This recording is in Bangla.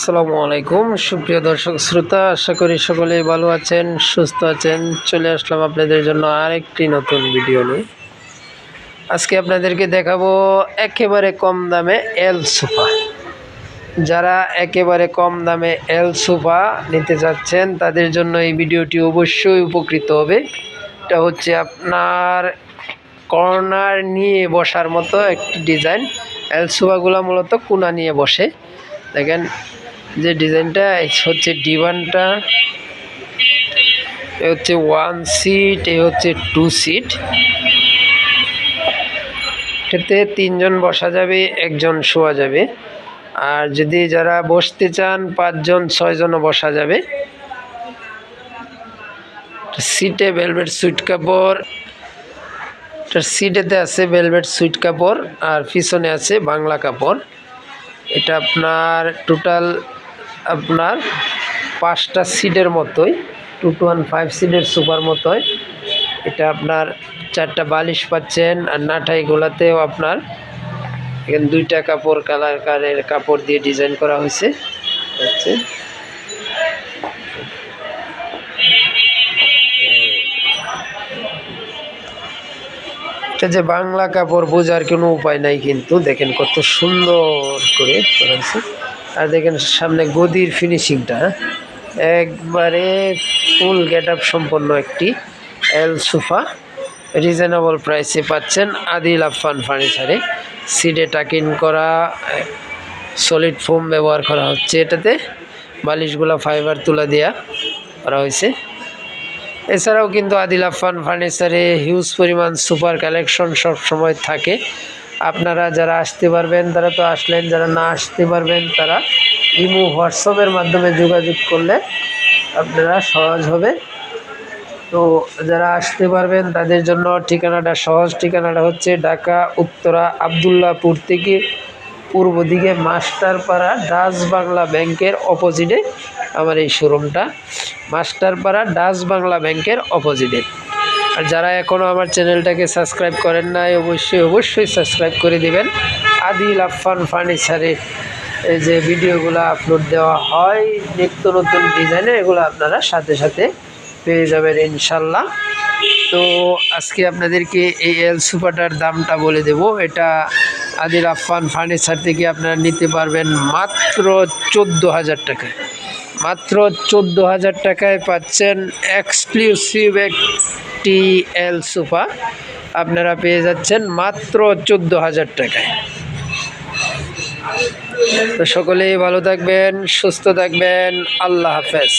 আসসালামু আলাইকুম। সুপ্রিয় দর্শক, শ্রোতা, আশা করি সকলেই ভালো আছেন, সুস্থ আছেন। চলে আসলাম আপনাদের জন্য আরেকটি নতুন ভিডিও নিয়ে। আজকে আপনাদেরকে দেখাবো একেবারে কম দামে এল সোফা। যারা একেবারে কম দামে এল সোফা নিতে চাচ্ছেন, তাদের জন্য এই ভিডিওটি অবশ্যই উপকৃত হবে। এটা হচ্ছে আপনার কর্নার নিয়ে বসার মতো একটি ডিজাইন। এল সোফাগুলো মূলত কোনা নিয়ে বসে। দেখেন যে ডিজাইনটা হচ্ছে ডিভানটা, এ হচ্ছে ওয়ান সিট এ হচ্ছে টু সিট এটাতে তিনজন বসা যাবে, একজন শোয়া যাবে। আর যদি যারা বসতে চান, পাঁচজন, ছয়জনও বসা যাবে। সিটে ভেলভেট সুইট কাপড় এটার সিটেতে আছে ভেলভেট সুইট কাপড়, আর পিছনে আছে বাংলা কাপড়। এটা আপনার টোটাল আপনার পাঁচটা সিটের মতোই টু টু ওয়ান ফাইভ সিটের সুপার মতোই। এটা আপনার চারটা বালিশ পাচ্ছেন, আর নাটাইগুলাতেও আপনার এখানে দুইটা কাপড় কালার কালের কাপড় দিয়ে ডিজাইন করা হয়েছে। হচ্ছে। এটা যে বাংলা কাপড় বোঝার কোনো উপায় নাই কিন্তু, দেখেন কত সুন্দর করে করা হয়েছে। আর দেখেন সামনে গদির ফিনিশিংটা একবারে ফুল গেট আপ সম্পন্ন একটি এল সোফা রিজনেবল প্রাইসে পাচ্ছেন আদিল আফান ফার্নিচারে সিডে টাকিন করা সলিড ফোম ব্যবহার করা হচ্ছে এটাতে। বালিশগুলো ফাইবার তুলা দেওয়া করা হয়েছে। এছাড়াও কিন্তু আদিল আফান ফার্নিচারে হিউজ পরিমাণ সুপার কালেকশন সব সময় থাকে। আপনারা যারা আসতে পারবেন, তারা তো আসলেন, যারা না আসতে পারবেন, তারা ইমো হোয়াটসঅ্যাপের মাধ্যমে যোগাযোগ করলে আপনারা সহজ হবে। তো যারা আসতে পারবেন, তাদের জন্য ঠিকানাটা সহজ। ঠিকানাটা হচ্ছে ঢাকা, উত্তরা আবদুল্লাপুর থেকে পূর্ব দিকে মাস্টারপাড়া, ডাচ বাংলা ব্যাংকের অপোজিটে আমার এই শোরুমটা মাস্টারপাড়া, ডাচ বাংলা ব্যাংকের অপোজিটে আর যারা এখনও আমার চ্যানেলটাকে সাবস্ক্রাইব করেন নাই, অবশ্যই অবশ্যই সাবস্ক্রাইব করে দিবেন। আদিল আফান ফার্নিচারের যে ভিডিওগুলো আপলোড দেওয়া হয়, নিত্য নতুন ডিজাইনের, এগুলো আপনারা সাথে সাথে পেয়ে যাবেন ইনশাল্লাহ। তো আজকে আপনাদেরকে এই এল সুপারটার দামটা বলে দেব। এটা আদিল আফান ফার্নিচার থেকে আপনারা নিতে পারবেন মাত্র চোদ্দ হাজার টাকায়। মাত্র চোদ্দ হাজার টাকায় পাচ্ছেন এক্সক্লুসিভ একটি এল সোফা আপনারা পেয়ে যাচ্ছেন মাত্র চোদ্দ হাজার টাকায়। তো সকলেই ভালো থাকবেন, সুস্থ থাকবেন, আল্লাহ হাফেজ।